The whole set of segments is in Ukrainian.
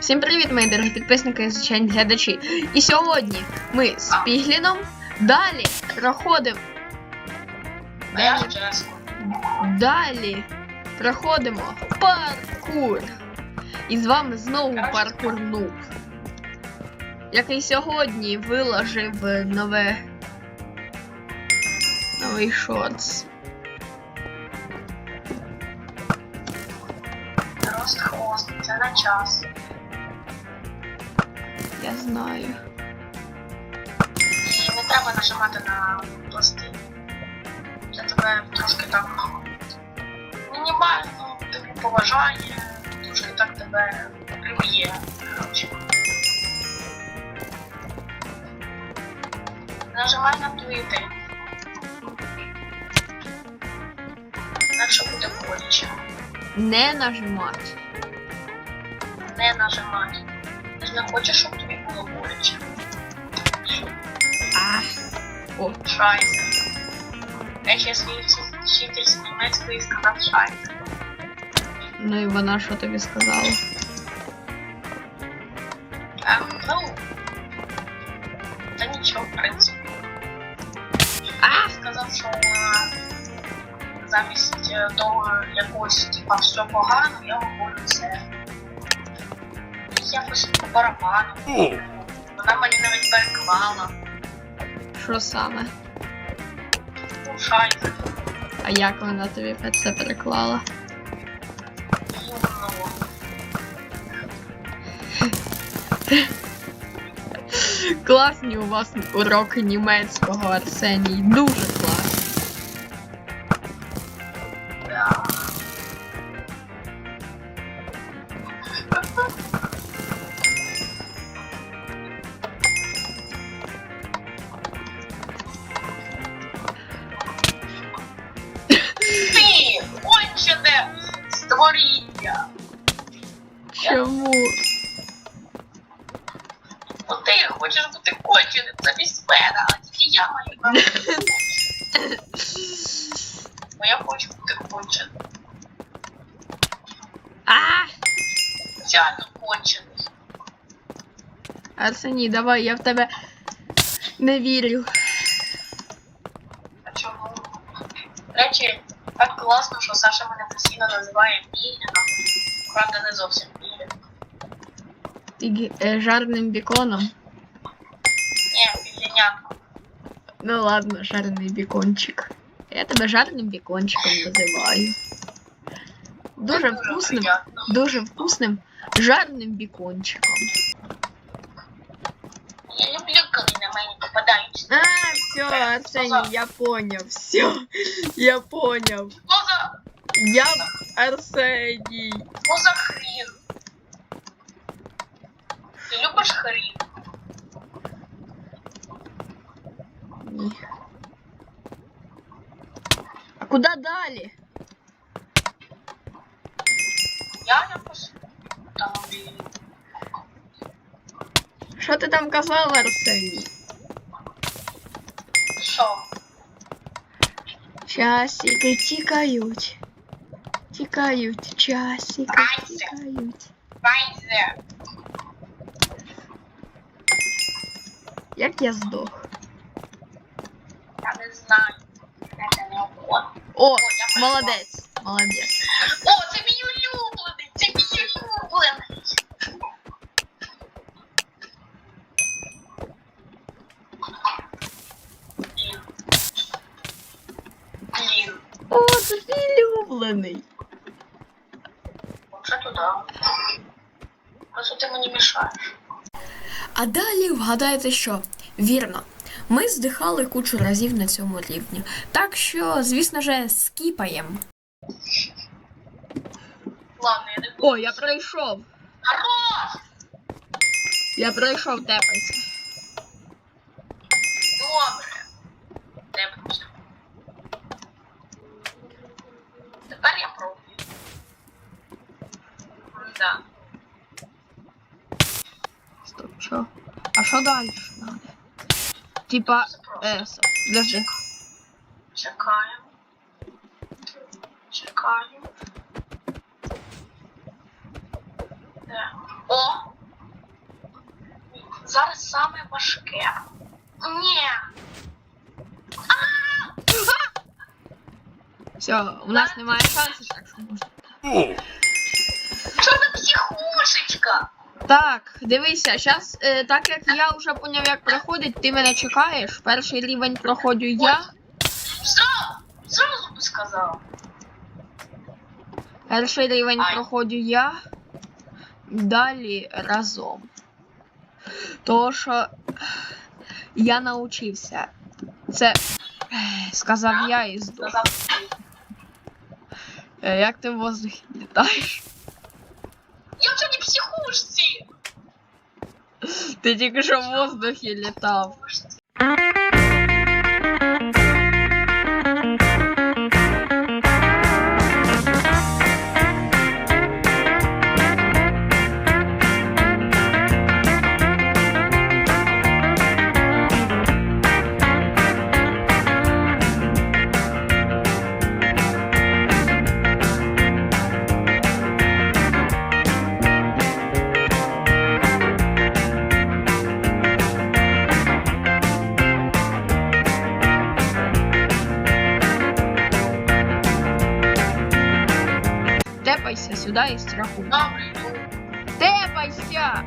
Всім привіт, мої дорогі підписники і звичайні глядачі. І сьогодні ми з Пігліном далі проходимо. Далі, далі проходимо паркур. І з вами знову паркур нуб. Який сьогодні виложив нове. Новий шортс. Рост хвост, це на час. Я знаю. І не треба нажимати на пласти. Це тебе трошки так мінімально тобі поважає, трошки так тебе. Коротше. Нажимай на твіти. Інакше буде боляче. Не нажимати. Не нажимай. Ти ж не хочеш, щоб тобі. А. О, Шайзе. Я ще свій вчитель з німецької сказав шайзе. ну і вона що тобі сказала? Ем, ну, та нічого, в принципі. А! Сказав, що е, замість е, того якогось, типа, все погано, я говорю це. Якось по барабану. Вона мені навіть переклала. Що саме? Ну, шайзе. А як вона тобі це переклала? Юмного. Класні у вас уроки німецького, Арсеній. Дуже Чому? Бо ти хочеш бути конченим замість мене, а тільки я маю право. Бо я хочу бути конченим. А! Спеціально конченим. Арсеній, давай, я в тебе не вірю. А чому? До речі, так класно, що Саша мене постійно називає Міліном. Правда, не зовсім Мілін. Піг- е, жарним біконом. Ні, Міліняк. Ну ладно, жарений бікончик. Я тебе жарним бікончиком називаю. Дуже вкусним, приємно. дуже вкусним жарним бікончиком. Я люблю, коли на мене попадають. А, все, Арсеній, я поняв. Все, я поняв. Що за, Я Арсеній. що за хрін? Ти любиш хрін? Ні. А куди далі? Я якось там блін. Що ти там казав, Арсеній? Що? Часики тікають. Тікають, часики Айсе. тікають. Вайзе. Як я здох? Я не знаю. Це охота. О, я молодець, молодець. О, це мій улюблений! Це мій улюблений! О, це твій улюблений. Оце туди. Просто ти мені мішаєш. А далі вгадайте що? Вірно. Ми здихали кучу разів на цьому рівні. Так що, звісно же, скіпаємо. Ладно, я не буду. О, я пройшов. Хорош! Я пройшов, тепайся. Добре. Дивимося. Тепер я пробую. Да. Стоп, що? Далі надо? Типа, с- подожди. Чекаємо. Чекаємо. Де? О! зараз саме важке. Ні. Все, у нас немає шансів, так що можна. Що за психушечка? Так, дивися, зараз, е, так як я вже поняв, як проходить, ти мене чекаєш. Перший рівень проходжу я. Зразу, зразу би сказав. Перший рівень Ай. проходжу я. Далі разом. То що я навчився. Це е, сказав я і здох. Сказав. Е, Як ти в воздухі літаєш? Я вже не психушці. Ти только что в воздухе літав. Тепайся есть рахунок. Тепайся!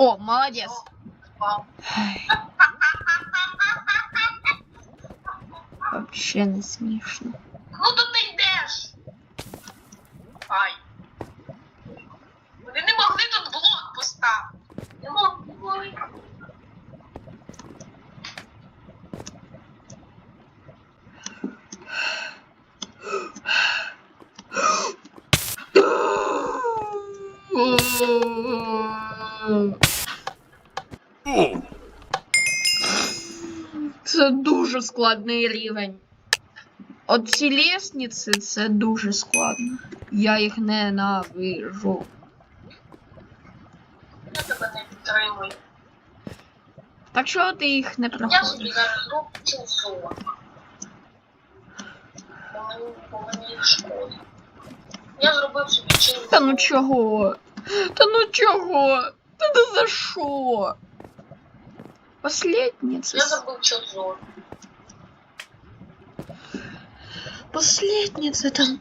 О, молодець. Вау. Вообще не смішно. Ну то ти йдеш. Ай. Вони не могли тут блок поставити. Не могли. Це дуже складний рівень. От ці лестниці це дуже складно. Я їх ненавижу. Я тебе не підтримую. Так що ти їх не Я собі проходиш? зараз зроблю чулсон. Бо мені, їх шкода. Я зробив собі чулсон. Та ну чого? Та ну чого? Та ну за що? Последнє це. Я зробив чулсон. Последнє це там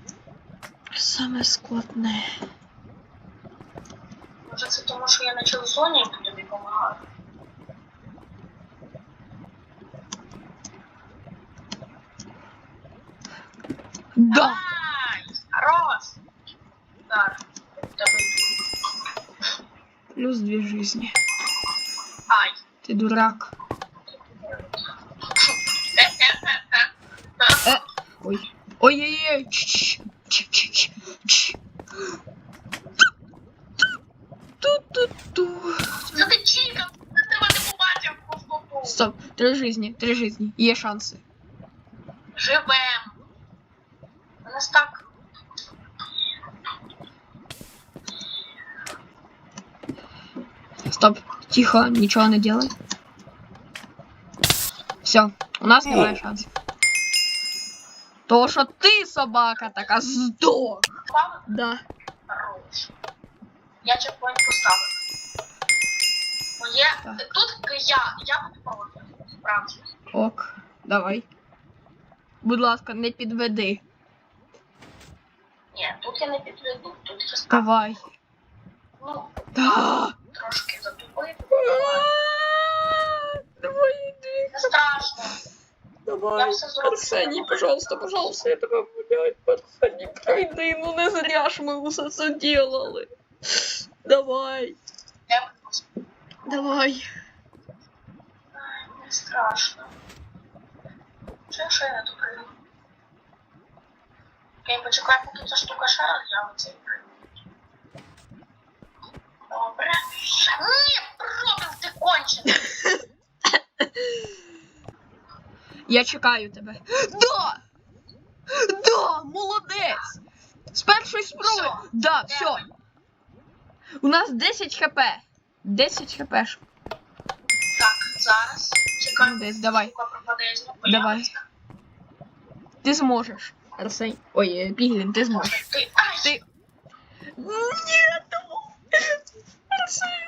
саме складне. Може це тому, що я на чулсоні тобі допомагаю? Да. Ай, хорош! Так, тебе Плюс дві жизни. Ай. Ти дурак. Ой-ой-ой. Ту-ту-ту. Це чілька. Треба не побачив пустоту. Стоп, три жизни, три жизни, есть шансы. Живем. У нас так. Стоп, тихо, ничего не делай. Все, у нас не немає шансів. То, що ти собака така здох. Впали? Да. Хорош. Я чекпоінт поставив. Моє. Так. Тут я, я буду проти. Справді. Ок, давай. Будь ласка, не підведи. Ні, тут я не підведу, тут я став. Давай. Ну, Да. трошки затупив. Давай, иди. Не страшно. Давай. Я. Арсеній, пожалуйста, пожалуйста, я тебе умоляю, Арсеній, пройди, ну не зря ж ми все це делали. Давай, Я давай. Ай, не страшно. Що якщо я не тупив? Окей, почекай, поки ця штука ще раз з'явиться і прийде. Добре. Ні, пробив ти кончений. Я чекаю тебе. Да! Да, молодець! З першої спроби. Да, все. У нас 10 хп. 10 хп. Так, зараз. Чекай. Молодець, давай. Давай. Ти зможеш. Арсень. Ой, е, Піглін, ти зможеш. Ти. Ти. Нет, давай.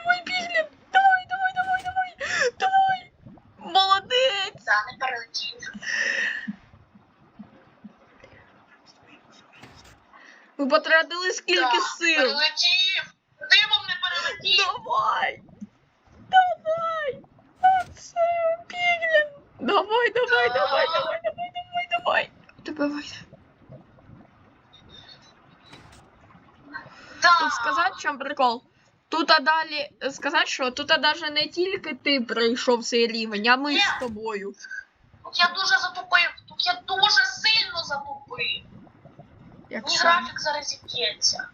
Ой, Піглін. Давай, давай, давай, давай. Давай. Молодець. Да, не перелетів. Ви потратили скільки Да, сил. Перелетів! Димом не перелетів! Давай! Давай! Оце Піглін! Давай, давай, давай, давай, давай, давай, давай! Тебе вийде. Да. Сказати, в чому прикол? Тут а далі сказати, що тут а даже не тільки ти пройшов цей рівень, а ми Ні. з тобою. Тут я дуже затупив, тут я дуже сильно затупив. Як Мій саме. графік зараз зіб'ється.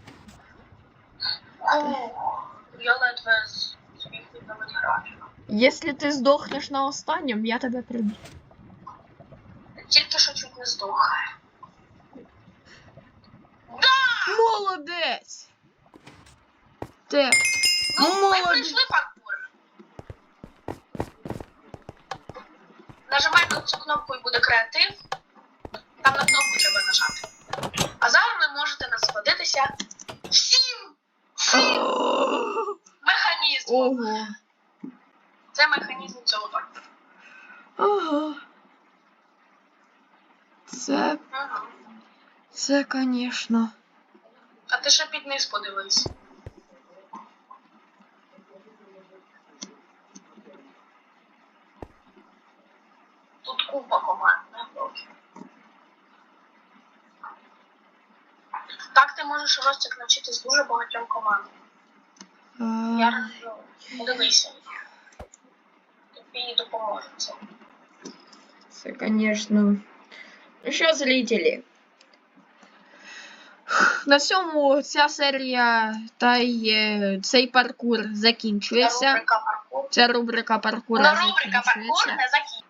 Ух, Я ледве з- зміг відновити графік. Якщо ти здохнеш на останньому, я тебе приб'ю. Тільки що чуть не здох. Молодець! Те. Ну, ми Молодець. пройшли паркур. Нажимай на цю кнопку і буде креатив. Там на кнопку треба нажати. А зараз ви можете насолодитися всім механізмом. Ого. Це механізм цього паркуру. Ага. Це, це, конечно. А ти ще під низ подивись. Тут купа команд. Так ти можеш навчити з дуже багатьом командам. Я А, розумію. Подивися. Тобі допоможе це. Це, конечно. Ну що, зрителі? На цьому ця серія та й е, цей паркур закінчується. рубрика Ця рубрика Ну, паркур не закінчена.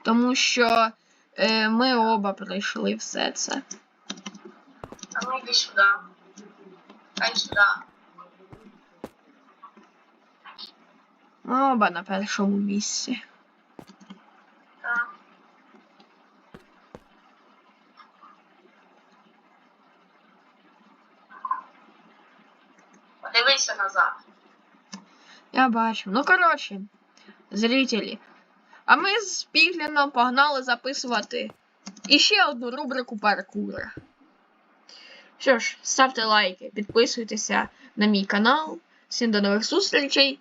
Тому що е, ми оба пройшли все це. А ну йди сюди. Дай сюди. Ми оба на першому місці. Так. Подивися назад. Я бачу. Ну, коротше, зрителі. А ми з Пігліном погнали записувати іще одну рубрику паркура. Що ж, ставте лайки, підписуйтеся на мій канал. Всім до нових зустрічей.